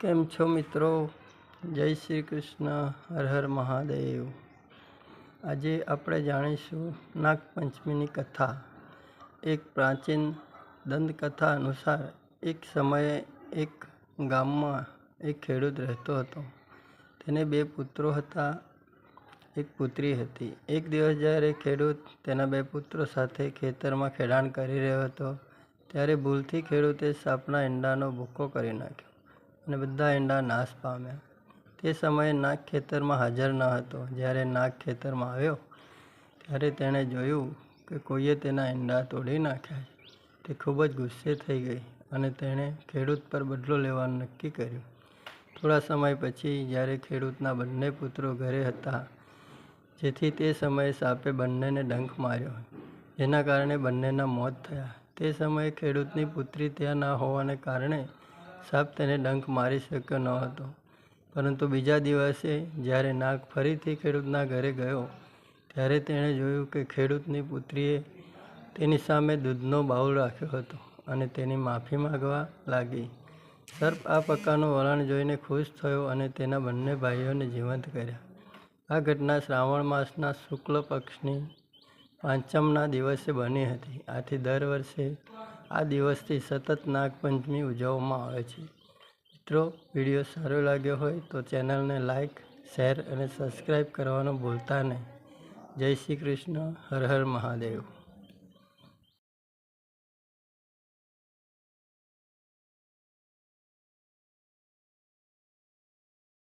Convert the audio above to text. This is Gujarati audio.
કેમ છો મિત્રો? જય શ્રી કૃષ્ણ. હર હર મહાદેવ. આજે આપણે જાણીશું નાગપંચમીની કથા. એક પ્રાચીન દંતકથા અનુસાર એક સમયે એક ગામમાં એક ખેડૂત રહેતો હતો. તેને બે પુત્રો હતા, એક પુત્રી હતી. એક દિવસ જ્યારે ખેડૂત તેના બે પુત્રો સાથે ખેતરમાં ખેડાણ કરી રહ્યો હતો, ત્યારે ભૂલથી ખેડૂતે સાપના ઈંડાનો ભૂકો કરી નાખ્યો. અને બધા ઈંડા નાશ પામ્યા. તે સમયે નાગ ખેતરમાં હાજર ન હતો. જ્યારે નાગ ખેતરમાં આવ્યો, ત્યારે તેણે જોયું કે કોઈએ તેના ઈંડા તોડી નાખ્યા તે ખૂબ જ ગુસ્સે થઈ ગઈ અને તેણે ખેડૂત પર બદલો લેવાનું નક્કી કર્યું. થોડા સમય પછી, જ્યારે ખેડૂતના બંને પુત્રો ઘરે હતા, જેથી તે સમયે સાપે બંનેને ડંખ માર્યો. જેના કારણે બંનેના મોત થયા. તે સમયે ખેડૂતની પુત્રી ત્યાં ના હોવાને કારણે સાપ તેને ડંખ મારી શક્યો ન હતો. પરંતુ બીજા દિવસે જ્યારે નાગ ફરીથી ખેડૂતના ઘરે ગયો, ત્યારે તેણે જોયું કે ખેડૂતની પુત્રીએ તેની સામે દૂધનો બાઉલ રાખ્યો હતો અને તેની માફી માગવા લાગી. સર્પ આ પ્રકારનું વલણ જોઈને ખુશ થયો અને તેના બંને ભાઈઓને જીવંત કર્યા. આ ઘટના શ્રાવણ માસના શુક્લ પક્ષની પાંચમના દિવસે બની હતી. આથી દર વર્ષે આ દિવસથી સતત નાગપંચમી ઉજવવામાં આવે છે. મિત્રો, વીડિયો સારો લાગ્યો હોય તો ચેનલને લાઇક શેર અને સબસ્ક્રાઈબ કરવાનું ભૂલતા નહીં. જય શ્રી કૃષ્ણ. હર હર મહાદેવ.